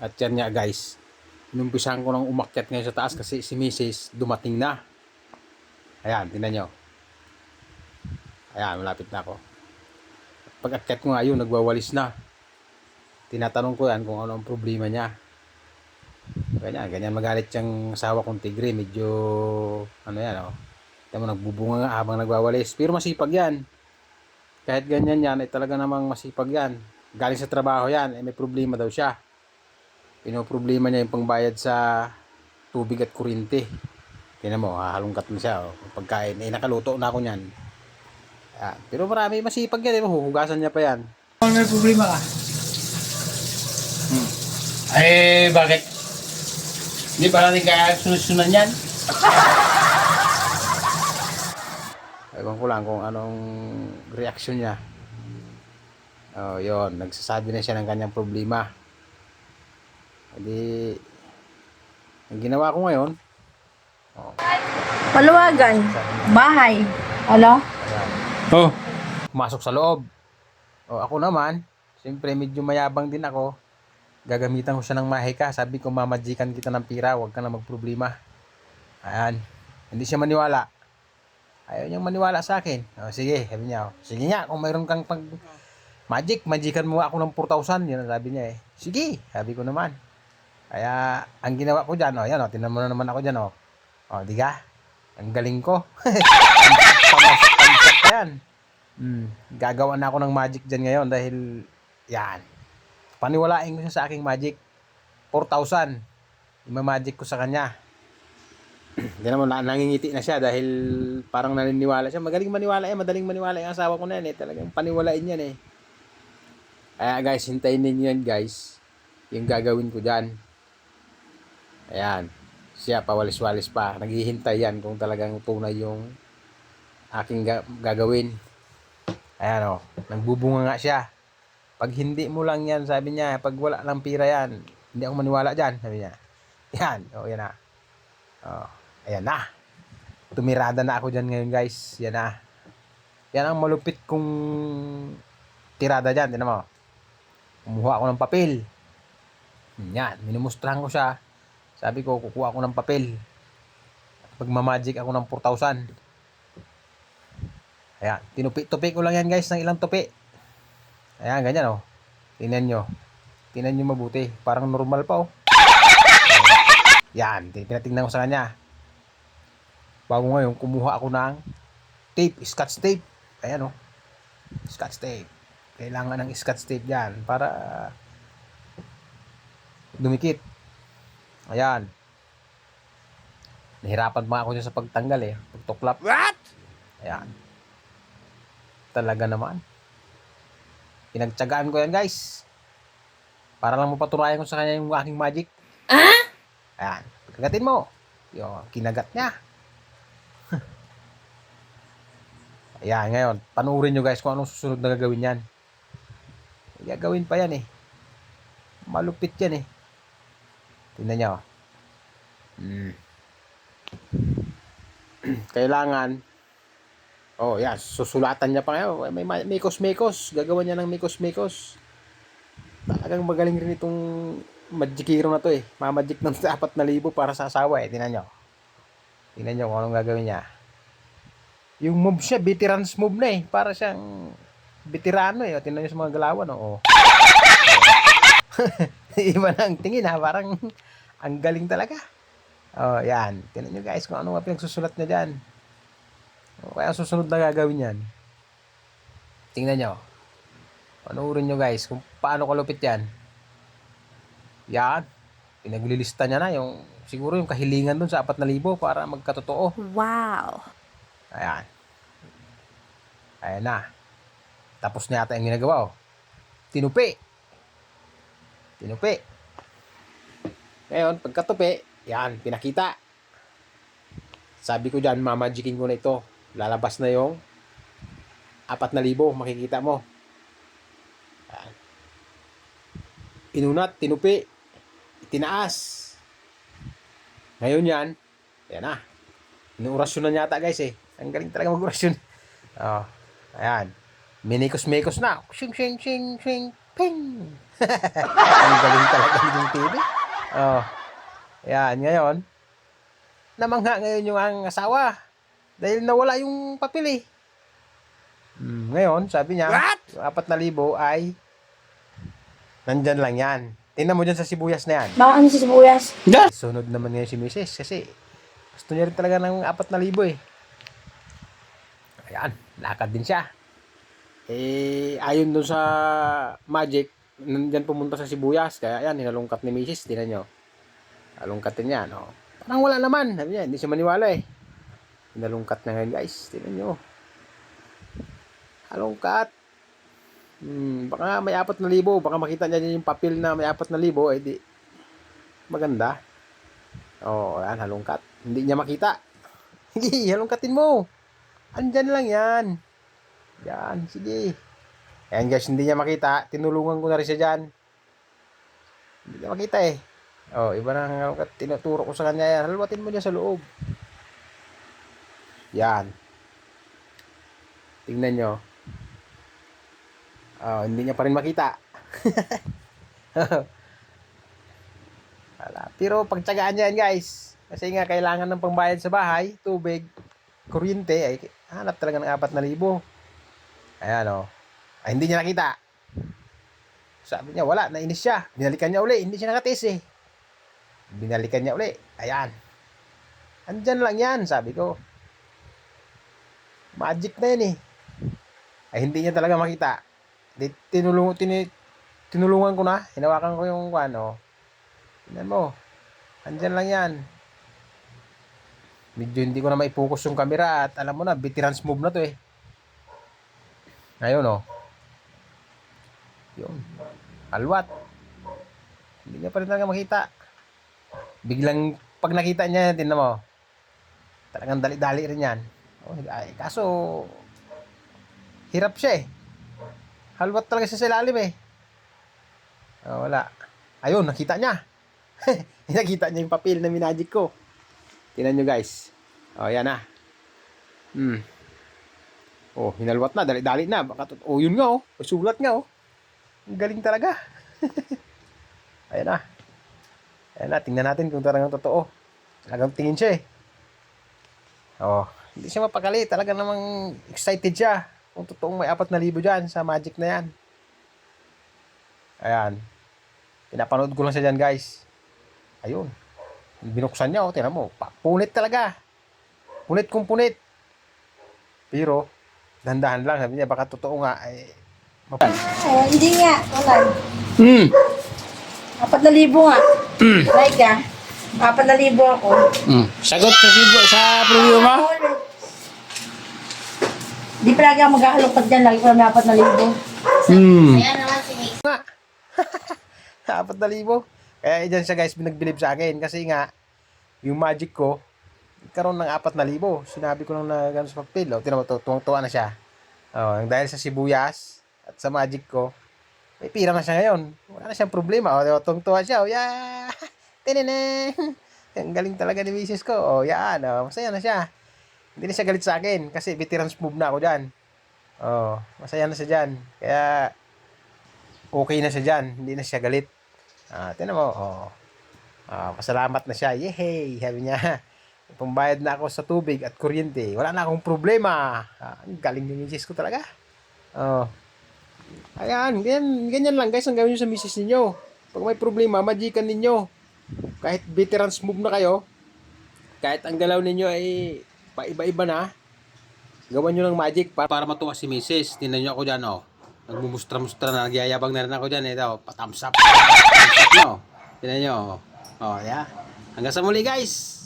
At yan nga guys, inumpisahan ko nang umakyat ngayon sa taas kasi si Mrs. dumating na. Ayan, tingnan nyo. Ayan, malapit na ako. Pag akyat ko nga yun, nagwawalis na. Tinatanong ko yan kung ano ang problema niya. Ganyan, ganyan magalit yung asawa kong tigre. Medyo, ano yan, oh. Mo, nagbubunga nga habang nagwawalis. Pero masipag yan. Kahit ganyan yan, ay talaga namang masipag yan. Galing sa trabaho yan, eh, may problema daw siya. Pinoproblema niya yung pangbayad sa tubig at kuryente. Tingnan mo, hahalongkat na siya. Oh. Pagkain, eh, nakaluto na ako niyan. Ah, pero marami masipag yan, eh. Huhugasan niya pa yan. May problema ka. Hmm. Ay, bakit? Hindi ba natin kaya sunusunan yan? Ewan ko lang kung anong reaction niya. Oh, yon, nagsasabi na siya ng kanyang problema. Hindi ang ginawa ko ngayon, Paluwagan. Bahay. Alo? Oh. pumasok sa loob. O ako naman, siyempre medyo mayabang din ako. Gagamitan ko siya ng mahika. Sabi ko, mamajikan kita ng pira, huwag ka na magproblema. Ayan. Hindi siya maniwala. Ayaw niyang maniwala sa akin. O, sige, sabi niya. O, sige nga, kung mayroon kang pag magic, magikan mo ako ng 4,000. Yan ang sabi niya eh. Sige, sabi ko naman. Kaya, ang ginawa ko dyan, o, yan o, tinan mo na naman ako dyan o. O, di ka? Ang galing ko. Yan. Hmm, gagawa na ako ng magic dyan ngayon dahil, yan. Paniwalain ko siya sa aking magic. 4,000. Ima-magic ko sa kanya. Hindi naman, na, nangingiti na siya dahil parang naniniwala siya. Magaling maniwala eh, madaling maniwala yung asawa ko na yan eh. Talagang paniwalain yan eh. Kaya guys, hintayin ninyo yan guys. Yung gagawin ko dyan. Ayan. Siya, pawalis-walis pa. Naghihintay yan kung talagang tunay yung aking ga- gagawin. Ayan o. Nagbubunga nga siya. Pag hindi mo lang yan, sabi niya, pag wala lang pira yan, hindi ako maniwala dyan, sabi niya. Yan. O, yan na. O, ayan na. Tumirada na ako dyan ngayon, guys. Yan na. Yan ang malupit kong tirada dyan. Tinan mo. Kumuha ako ng papel. Yan. Minumustrahan ko siya. Sabi ko, kukuha ako ng papel. Pagmamagic ako ng 4,000. Ayan. Tinupi-tupi ko lang yan, guys, ng ilang tupi. Ayan, ganyan, oh. Tingnan nyo. Tingnan nyo mabuti. Parang normal pa, oh. Yan, tinatingnan ko sa kanya. Bago ngayon, kumuha ako ng tape, scotch tape. Ayan oh. Scotch tape. Kailangan ng scotch tape yan para dumikit. Ayan. Nahirapan pa ako dyan sa pagtanggal eh. Pagtuklap. What? Ayan. Talaga naman. Pinagtsagaan ko yan guys. Para lang mapatunayan ko sa kanya yung aking magic. Ayan. Kagatin mo. Yung kinagat niya. Ayan, ngayon. Panuorin nyo guys kung anong susunod na gagawin yan. Gagawin pa yan eh. Malupit yan eh. Tingnan nyo. Hmm. Kailangan Oh, yan. Susulatan niya pa ngayon. May may- mikos-mikos. Gagawa niya ng mikos-mikos. Talagang magaling rin itong magikiro na to eh. Mamagic ng 4,000 para sa asawa eh. Tingnan nyo. Tingnan nyo kung anong gagawin niya. Yung move siya, veterans move na eh. Para siyang veterano eh. Tingnan nyo sa mga galawan. Oh. Iba na ang tingin ha. Parang ang galing talaga. Oh, yan. Tingnan nyo guys kung ano nga pinagsusulat niya dyan. O, kaya ang susunod na gagawin yan. Tingnan nyo. Panoorin nyo guys kung paano kalupit yan. Yan. Pinaglilista niya na yung siguro yung kahilingan dun sa 4,000 para magkatotoo. Wow. Ayan. Ayan na. Tapos na yata yung ginagawa oh. Tinupi. Tinupi. Ngayon, pagkatupi, yan, pinakita. Sabi ko dyan, mamagikin ko na ito. Lalabas na yung 4,000, makikita mo. Ayan. Inunat, tinupi, tinaas. Ngayon yan, yan na. Inuurasyon na yata guys eh. Ang galing talaga mag-orasyon. Oh, ayan. Minikos-mikos na. Shing, shing, shing, shing, ping. Ang galing talaga ng TV. Oh. Yan, ngayon. Namangha ngayon yung ang asawa. Dahil nawala yung papel eh. Hmm, ngayon, sabi niya, yung apat na libo ay nandyan lang yan. Tingnan mo dyan sa sibuyas na yan. Baka ano si sibuyas? Yes. Sunod naman ngayon si Mrs. kasi gusto niya rin talaga ng apat na libo eh. Ayan, lakad din siya. Eh, ayon doon sa Magic, nandyan pumunta sa sibuyas. Kaya yan, hinalungkat ni Mrs. Tingnan nyo. Halungkat din yan. Oh. Parang wala naman. Sabi niya, hindi siya maniwala eh. Hinalungkat na ngayon guys. Tingnan nyo. Halungkat. Hmm, baka may apat na libo. Baka makita niya yung papel na may apat na libo. Eh di, maganda. Oh, yan, halungkat. Hindi niya makita. Sige, halungkatin mo. Andyan lang yan. Yan, sige. Ayan guys, hindi niya makita. Tinulungan ko na rin siya dyan. Hindi niya makita eh. Oh, iba na. Tinuturo ko sa kanya yan. Halwatin mo niya sa loob. Yan. Tingnan nyo. Oh, hindi niya pa rin makita. Wala. Pero pagtsagaan niya yan guys. Kasi nga kailangan ng pambayad sa bahay, tubig, kuryente, ay hanap talaga ng apat na libo. Ayan o. Ay, hindi niya nakita. Sabi niya, wala, nainis siya. Binalikan niya uli, hindi siya nakatis eh. Binalikan niya uli. Ayan. Andyan lang yan, sabi ko. Magic na yan eh. Ay, hindi niya talaga makita. Di, tinulung, tini, tinulungan ko na. Hinawakan ko yung ano. Tingnan mo. Andyan lang yan. Medyo hindi ko na maipokus yung camera at alam mo na, veterans move na to eh. Ngayon oh. Yun. Alwat. Hindi niya pa rin talaga makita. Biglang pag nakita niya, tingnan mo. Talagang dali-dali rin yan. Oh, ay, kaso, hirap siya eh. Halwat talaga siya sa ilalim eh. Oh, wala. Ayun, nakita niya. nakita niya yung papel na minagic ko. Tingnan nyo guys. Oh, yan na. Hmm. Oh, hinalwat na. Dali-dali na. Baka oh, yun nga oh. Sulat nga oh. Ang galing talaga. Ayan na. Ayan na. Tingnan natin kung talagang totoo. Talagang tingin siya eh. Oh, hindi siya mapakali. Talaga namang excited siya. Kung totoong may apat na libo dyan sa magic na yan. Ayan. Pinapanood ko lang siya dyan guys. Ayun. Binuksan niya, oh, tinan mo. Punit talaga. Punit kung punit. Pero, dandahan lang. Sabi niya, baka totoo nga. Eh, Ay, hindi nga. Wala. Hmm. Apat na libo nga. Like ah. Apat na libo ako. Hmm. Sagot sa sibo sa problema. Di palagi ako magkakalungkot dyan. Lagi ko may apat na libo. Hmm. nga. apat na libo. Kaya dyan siya guys, binagbilib sa akin. Kasi nga, yung magic ko, karoon ng apat na libo. Sinabi ko lang na gano'n sa papel. Oh, tinan mo, tu- tuwang-tuwa na siya. Oh, dahil sa sibuyas at sa magic ko, may pira na siya ngayon. Wala na siyang problema. O, tuwang-tuwa siya. Oh, yeah! Tinene! Ang galing talaga ni misis ko. Oh, yan. Oh, masaya na siya. Hindi na siya galit sa akin kasi veterans move na ako dyan. Oh, masaya na siya dyan. Kaya, okay na siya dyan. Hindi na siya galit. Ah, tinan mo. Oh. Ah, pasalamat na siya. Yehey! Sabi niya. Pambayad na ako sa tubig at kuryente. Wala na akong problema. Ah, ang galing ni misis ko talaga. Oh. Ayan, ganyan, ganyan lang guys ang gawin nyo sa misis ninyo. Pag may problema, majikan ninyo. Kahit veterans move na kayo, kahit ang galaw ninyo ay paiba-iba na, gawan nyo ng magic para, para matuwa si misis. Tingnan nyo ako dyan, oh. Nagmumustra-mustra na, nagyayabang na rin ako dyan. Ito, patams up. Patams up, nyo, oh. Oh, yeah. Hanggang sa muli, guys.